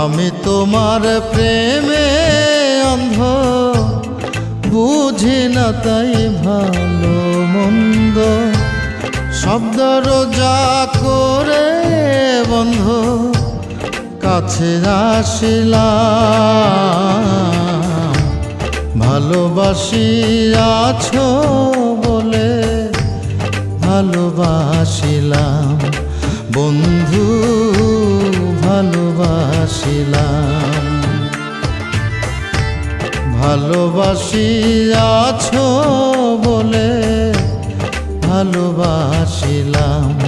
আমি তোমার প্রেমে অন্ধ, বুঝি না তাই ভালো মন্দ। শব্দ রোজা করে বন্ধ, কাছে আসিলাম। ভালোবাসি আছো বলে ভালোবাসিলাম। বন্ধু ভালোবাসিলাম। ভালোবাসি আছো বলে ভালোবাসিলাম।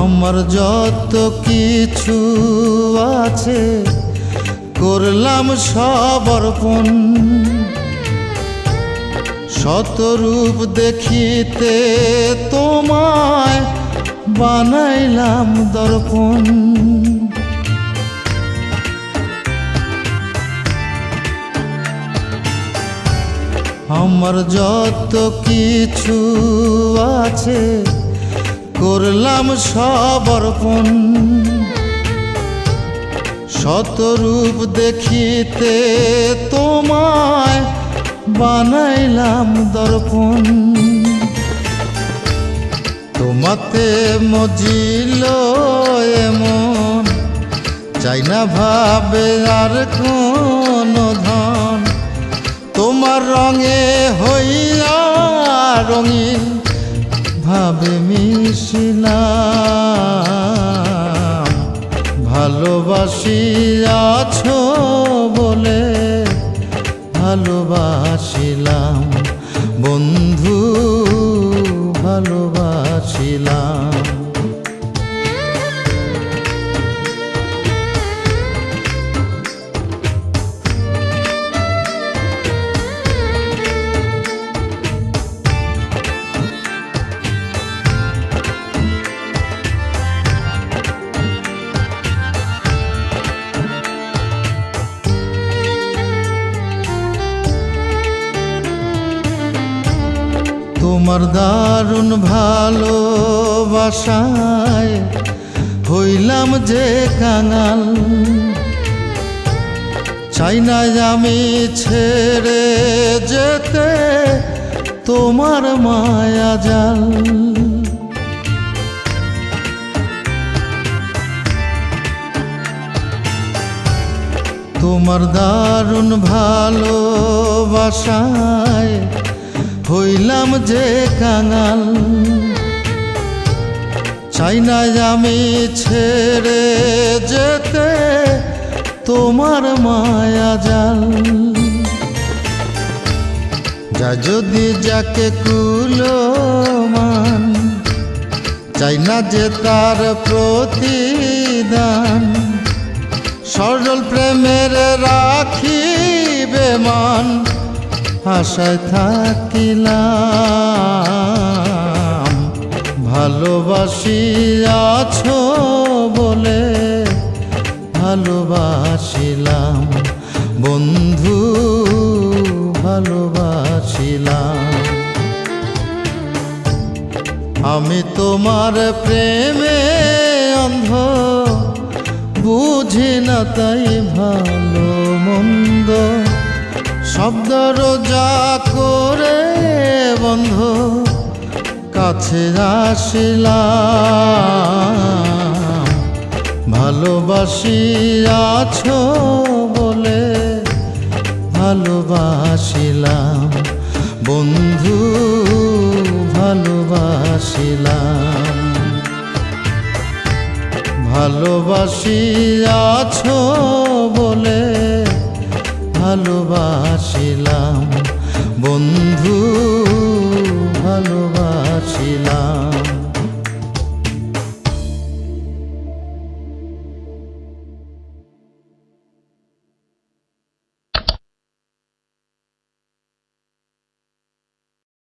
আমার যত কিছু আছে, করলাম সব অর্পণ। শতরূপ দেখিতে তোমায় বানাইলাম দর্পণ। আমার যত কিছু আছে করলাম সব অর্পণ। শতরূপ দেখিতে তোমায় বানাইলাম দর্পণ। তোমাতে মজিল এমন, চাই না ভাবে আর কোন ধন। তোমার রঙে হইয়া রঙিন ভাবে মিশিলাম ভালোবাসি আছো। তোমার দারুণ ভালোবাসায় হইলাম যে কাঙাল। চাই না আমি ছেড়ে যেতে তোমার মায়া জাল। তোমার দারুণ ভালোবাসায় হইলাম যে কাঙাল। চাই না আমি ছেড়ে যেতে তোমার মায়া জাল। যা যদি যাকে কুলমান, চাই না যে তার প্রতিদান। সরল প্রেমের রাখিবে মান আশায় থাকিলাম। ভালোবাসি আছো বলে ভালোবাসিলাম। বন্ধু, ভালোবাসিলাম। আমি তোমার প্রেমে অন্ধ, বুঝি না তাই ভালো শব্দ রোজা করে বন্ধু কাছে আসিলাম। ভালোবাসি আছো বলে ভালোবাসিলাম। বন্ধু ভালোবাসিলাম। ভালোবাসি আছো ভালোবাসিলাম। বন্ধু